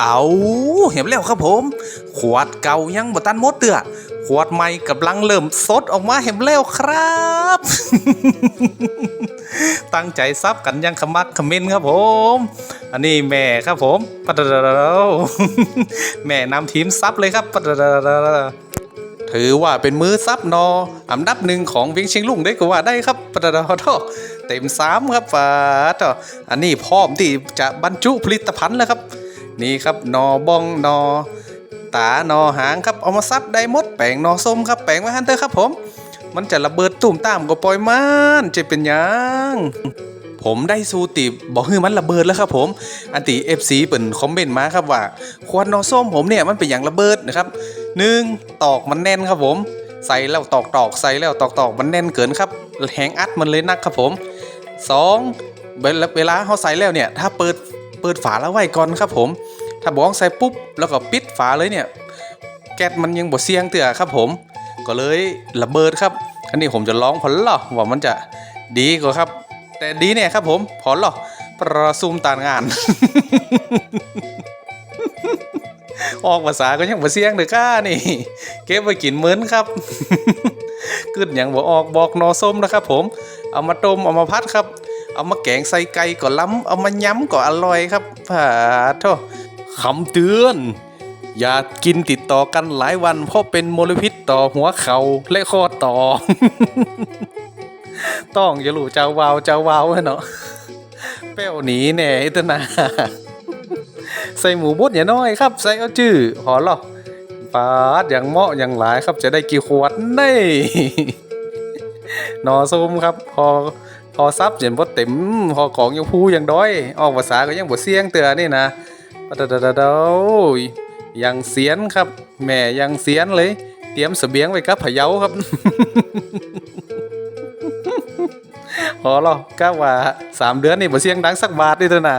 เอาเห็นแล้วครับผม ขวดเก่ายังบ่ตันหมดเตื้อขวดใหม่กำลังเริ่มสดออกมาเห็นแล้วครับ ตั้งใจซับกันยังขมักขม้นครับผม อันนี้แม่ครับผมปัดแม่นำทีมซับเลยครับปัดถือว่าเป็นมือซับนออันดับหนึ่งของเวียงเชียงลุงได้ก็ว่าได้ครับปัดเต็มสามครับป้าอันนี้พร้อมที่จะบรรจุผลิตภัณฑ์แล้วครับ นี่ครับนอบองนอ ตานอหางครับเอามาซับได้หมดแปลงนอส้มครับแปลงไว้ฮันเตอร์ครับผม มันจะระเบิดตุ่มตามก็ปล่อยมันจะเป็นยังผมได้สูติบอกให้มันระเบิดแล้วครับผม อันติเอฟซีเปิ่นคอมเมนต์มาครับว่า ควันนอส้มผมเนี่ยมันเป็นอย่างระเบิดนะครับหนึ่งตอกมันแน่นครับผม ใส่แล้วตอกตอกใส่แล้วตอกตอกมันแน่นเกินครับแหงอัดมันเลยนักครับผมสองเวลาเวลาเขาใส่แล้วเนี่ย ถ้าเปิดเปิดฝาแล้วไว้ก่อนครับผม ถ้าบ้อกใส่ปุ๊บแล้วก็ปิดฝาเลยเนี่ย แก๊สมันยังบ่เสียงเตือครับผม ก็เลยระเบิดครับ อันนี้ผมจะลองผลหรอว่ามันจะดีกว่าครับ แต่ดีเนี่ยครับผมผลหรอประซุมตานงาน ออกภาษาก็ยังบ่เสียงเด้อก้านี่ เก็บไว้กินเหมือนครับกึดอย่างบ่ออกบอกนอส้มนะครับผม เอามาต้มเอามาพัดครับ เอามาแกงใส่ไก่ก็ล้ำเอามาย้ำก็อร่อยครับผาโท คำเตือน อย่ากินติดต่อกันหลายวัน เพราะเป็นมลพิษต่อหัวเขาและข้อต่อ ต้องอย่าหลู่เจ้าวาวเจ้าวาวเนาะเป้วหนีแน่ตนาใส่หมูบดอย่าน้อยครับ ใส่เอาจื้อหอหรอปาดอย่างเหมาะอย่างหลายครับจะได้กี่ขวดนี่นอส้มครับ พอพอซับเห็นบ่เต็มพอของยังพูยังด้อย ออกภาษาก็ยังบ่เสียงเตือนี่นะ ปะดะดะดะดะโอ้ยยังเสียนครับ แม่ยังเสียนเลย เตรียมเสบียงไว้กับพะเยาครับพอหรอกก็ว่าสามเดือนนี่บ่เสียงดังสักบาทนี่เถอะนะ